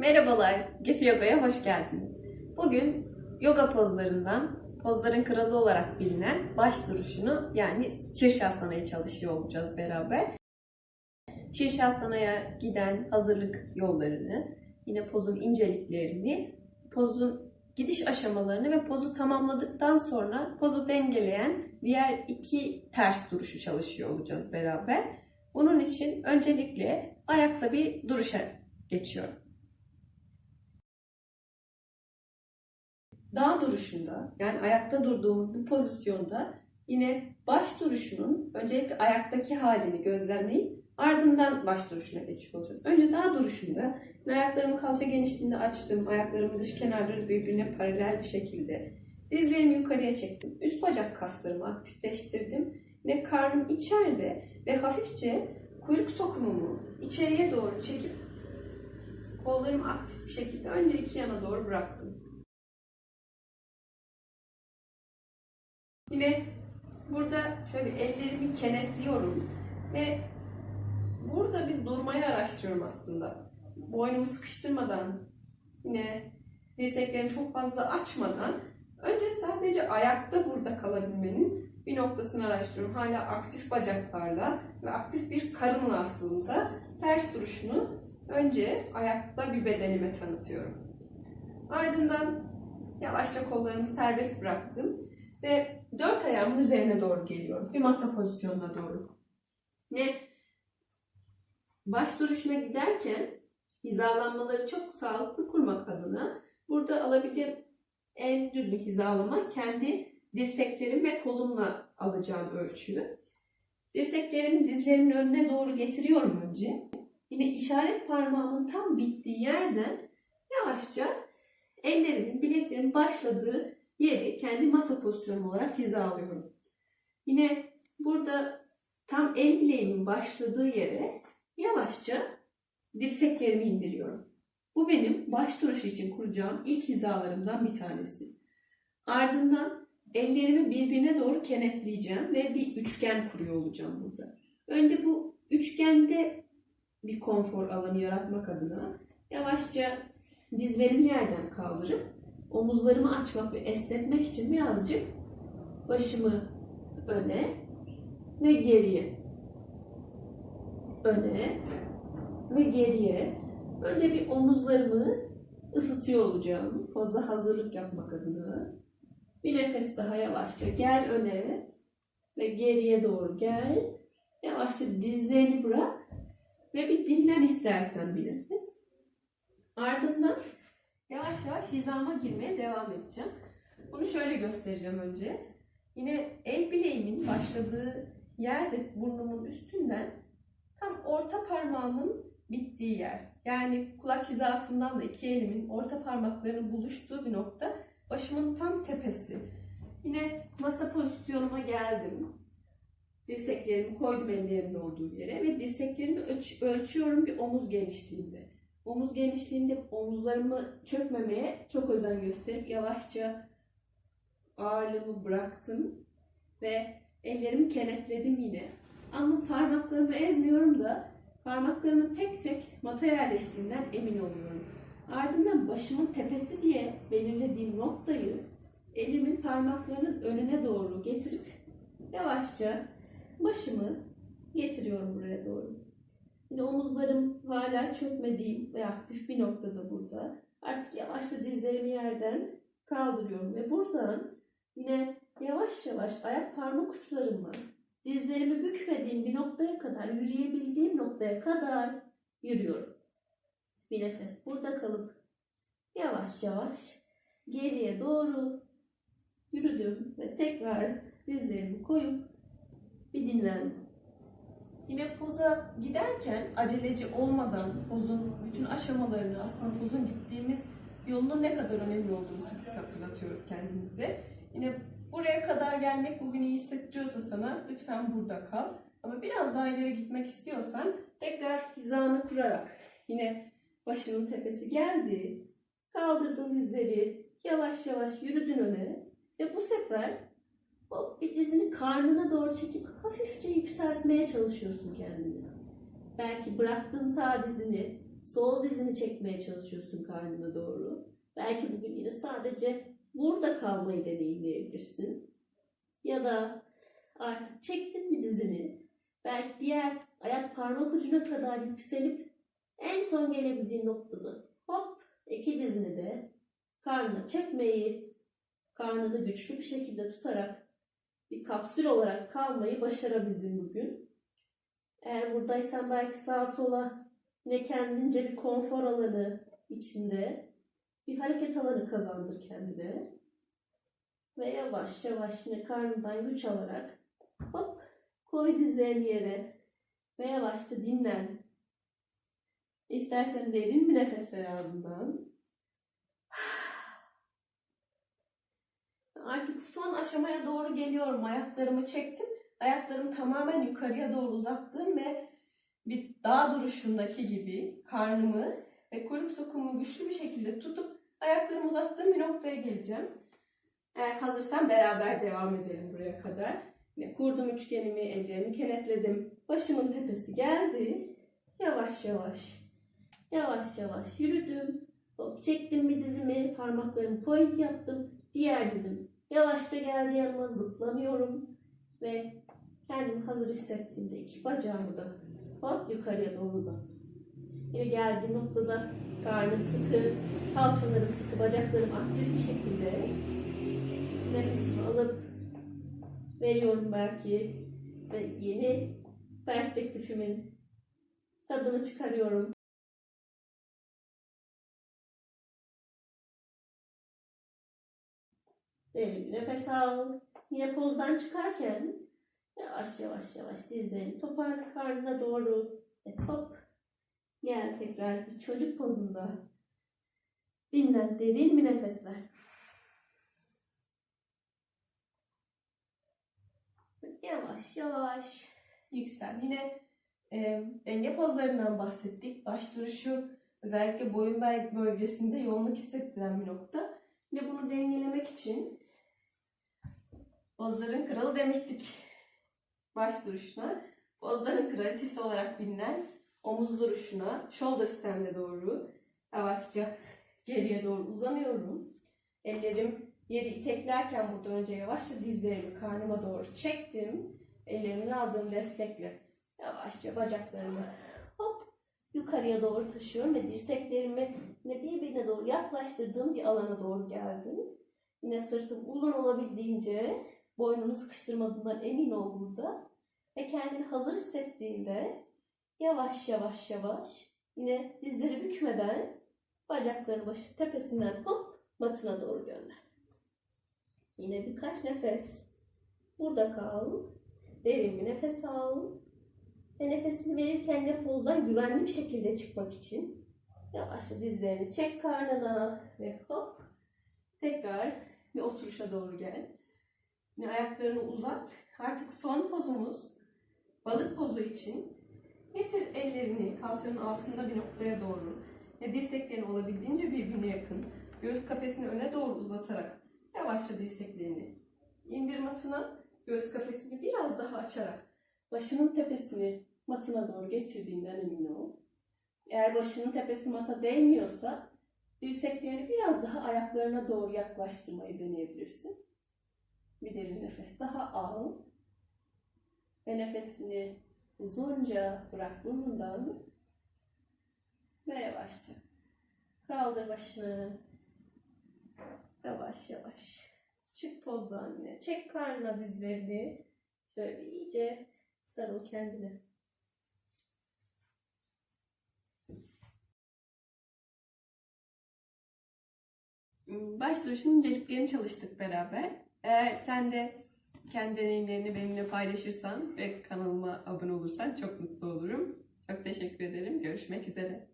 Merhabalar, Gefi Yoga'ya hoş geldiniz. Bugün yoga pozlarından, pozların kralı olarak bilinen baş duruşunu yani Şirşasana'yı çalışıyor olacağız beraber. Şirşasana'ya giden hazırlık yollarını, yine pozun inceliklerini, pozun gidiş aşamalarını ve pozu tamamladıktan sonra pozu dengeleyen diğer iki ters duruşu çalışıyor olacağız beraber. Bunun için öncelikle ayakta bir duruşa geçiyorum. Dağ duruşunda yani ayakta durduğumuz bu pozisyonda yine baş duruşunun öncelikle ayaktaki halini gözlemleyip ardından baş duruşuna geçiyor olacağız. Önce dağ duruşunda ayaklarımı kalça genişliğinde açtım. Ayaklarımın dış kenarları birbirine paralel bir şekilde. Dizlerimi yukarıya çektim. Üst bacak kaslarımı aktifleştirdim. Yine karnım içeride ve hafifçe kuyruk sokumumu içeriye doğru çekip kollarımı aktif bir şekilde önce iki yana doğru bıraktım. Yine burada şöyle ellerimi kenetliyorum ve burada bir durmayı araştırıyorum aslında. Boynumu sıkıştırmadan, yine dirseklerimi çok fazla açmadan önce sadece ayakta burada kalabilmenin bir noktasını araştırıyorum. Hala aktif bacaklarla ve aktif bir karınla aslında ters duruşunu önce ayakta bir bedenime tanıtıyorum. Ardından yavaşça kollarımı serbest bıraktım ve dört ayağımın üzerine doğru geliyorum. Bir masa pozisyonuna doğru. Ve baş duruşuna giderken hizalanmaları çok sağlıklı kurmak adına burada alabileceğim en düzgün hizalama kendi dirseklerim ve kolumla alacağım ölçü. Dirseklerimi dizlerimin önüne doğru getiriyorum önce. Yine işaret parmağımın tam bittiği yerden yavaşça ellerimin, bileklerimin başladığı yeri kendi masa pozisyonum olarak hizalıyorum. Yine burada tam el bileğimin başladığı yere yavaşça dirseklerimi indiriyorum. Bu benim baş duruşu için kuracağım ilk hizalarımdan bir tanesi. Ardından ellerimi birbirine doğru kenetleyeceğim ve bir üçgen kuruyor olacağım burada. Önce bu üçgende bir konfor alanı yaratmak adına yavaşça dizlerimi yerden kaldırıp omuzlarımı açmak ve esnetmek için birazcık başımı öne ve geriye öne ve geriye önce bir omuzlarımı ısıtıyor olacağım. Pozda hazırlık yapmak adına. Bir nefes daha yavaşça gel öne ve geriye doğru gel. Yavaşça dizlerini bırak ve bir dinlen istersen bir nefes. Ardından yavaş yavaş hizama girmeye devam edeceğim. Bunu şöyle göstereceğim önce. Yine el bileğimin başladığı yerde burnumun üstünden tam orta parmağımın bittiği yer. Yani kulak hizasından da iki elimin orta parmaklarının buluştuğu bir nokta başımın tam tepesi. Yine masa pozisyonuma geldim. Dirseklerimi koydum ellerimin olduğu yere ve dirseklerimi ölç- ölçüyorum bir omuz genişliğinde. Omuz genişliğinde omuzlarımı çökmemeye çok özen gösterip yavaşça ağırlığımı bıraktım ve ellerimi kenetledim yine. Ama parmaklarımı ezmiyorum da parmaklarımın tek tek mata yerleştiğinden emin oluyorum. Ardından başımın tepesi diye belirlediğim noktayı elimin parmaklarının önüne doğru getirip yavaşça başımı getiriyorum buraya doğru. Yine omuzlarım hala çökmediğim ve aktif bir noktada burada. Artık yavaşça dizlerimi yerden kaldırıyorum ve buradan yine yavaş yavaş ayak parmak uçlarımla dizlerimi bükmediğim bir noktaya kadar, yürüyebildiğim noktaya kadar yürüyorum. Bir nefes burada kalıp yavaş yavaş geriye doğru yürüdüm ve tekrar dizlerimi koyup bir dinlendim. Yine poza giderken aceleci olmadan pozun bütün aşamalarını aslında pozun gittiğimiz yolunun ne kadar önemli olduğunu sık sık hatırlatıyoruz kendimize. Yine buraya kadar gelmek bugün iyi hissettiriyorsa sana lütfen burada kal. Ama biraz daha ileri gitmek istiyorsan tekrar hizanı kurarak yine başının tepesi geldi. Kaldırdın dizleri. Yavaş yavaş yürüdün öne. Ve bu sefer bir dizini karnına doğru çekip hafifçe yükseltmeye çalışıyorsun kendini. Belki bıraktın sağ dizini sol dizini çekmeye çalışıyorsun karnına doğru. Belki bugün yine sadece burada kalmayı deneyimleyebilirsin. Ya da artık çektin mi dizini? Belki diğer ayak parmak ucuna kadar yükselip en son gelebildiğin noktada hop iki dizini de karnına çekmeyi, karnını güçlü bir şekilde tutarak bir kapsül olarak kalmayı başarabildin bugün. Eğer buradaysan belki sağa sola yine kendince bir konfor alanı içinde bir hareket alanı kazandır kendine. Ve yavaş yavaş yine karnından güç alarak hop koy dizlerini yere ve yavaşça dinlen. İstersen derin bir nefes ver ağzından. Artık son aşamaya doğru geliyorum. Ayaklarımı çektim. Ayaklarımı tamamen yukarıya doğru uzattım ve bir dağ duruşundaki gibi karnımı ve kuyruk sokumu güçlü bir şekilde tutup ayaklarımı uzattığım bir noktaya geleceğim. Eğer hazırsan beraber devam edelim buraya kadar. Yine kurdum üçgenimi, ellerimi kenetledim. Başımın tepesi geldi. Yavaş yavaş, yavaş yavaş yürüdüm. Hop, çektim bir dizimi, parmaklarımı point yaptım. Diğer dizim yavaşça geldi yanıma, zıplamıyorum. Ve kendimi hazır hissettiğimde iki bacağımı da hop yukarıya doğru uzattım. Yine geldiğim noktada karnım sıkı, kalçalarım sıkı, bacaklarım aktif bir şekilde nefesimi alıp veriyorum belki ve yeni perspektifimin tadını çıkarıyorum. Derin nefes al. Yine pozdan çıkarken yavaş yavaş yavaş dizlerini toparla karnına doğru ve hop gel tekrar bir çocuk pozunda. Dinlen derin bir nefes ver. Yavaş yavaş yüksel. Yine e, denge pozlarından bahsettik. Baş duruşu özellikle boyun bölgesinde yoğunluk hissettiren bir nokta. Ve bunu dengelemek için pozların kralı demiştik. Baş duruşuna. Pozların kraliçesi olarak bilinen omuz duruşuna, shoulder stand'e doğru yavaşça geriye doğru uzanıyorum. Ellerim yeri iteklerken burada önce yavaşça dizlerimi karnıma doğru çektim. Ellerimin aldığım destekle yavaşça bacaklarımı yukarıya doğru taşıyorum ve dirseklerimi yine birbirine doğru yaklaştırdığım bir alana doğru geldim. Yine sırtım uzun olabildiğince boynumu sıkıştırmadığından emin ol burada. Ve kendini hazır hissettiğinde yavaş yavaş yavaş yine dizleri bükmeden bacaklarını başı tepesinden hop matına doğru gönder. Yine birkaç nefes burada kal. Derin bir nefes al. Ve nefesini verirken de pozdan güvenli bir şekilde çıkmak için yavaşça dizlerini çek karnına ve hop tekrar bir oturuşa doğru gel. Yine ayaklarını uzat. Artık son pozumuz balık pozu için getir ellerini kalçanın altında bir noktaya doğru ve dirseklerini olabildiğince birbirine yakın göğüs kafesini öne doğru uzatarak yavaşça dirseklerini indir matına göğüs kafesini biraz daha açarak başının tepesini matına doğru getirdiğinden emin ol. Eğer başının tepesi mata değmiyorsa dirseklerini biraz daha ayaklarına doğru yaklaştırmayı deneyebilirsin. Bir derin nefes daha al. Ve nefesini uzunca bırak burnundan. Ve yavaşça kaldır başını. Yavaş yavaş. Çık pozdan yine. Çek karnına dizlerini. Şöyle iyice sarıl kendine. Baş duruşunun inceliklerini çalıştık beraber. Eğer sen de kendi deneyimlerini benimle paylaşırsan ve kanalıma abone olursan çok mutlu olurum. Çok teşekkür ederim. Görüşmek üzere.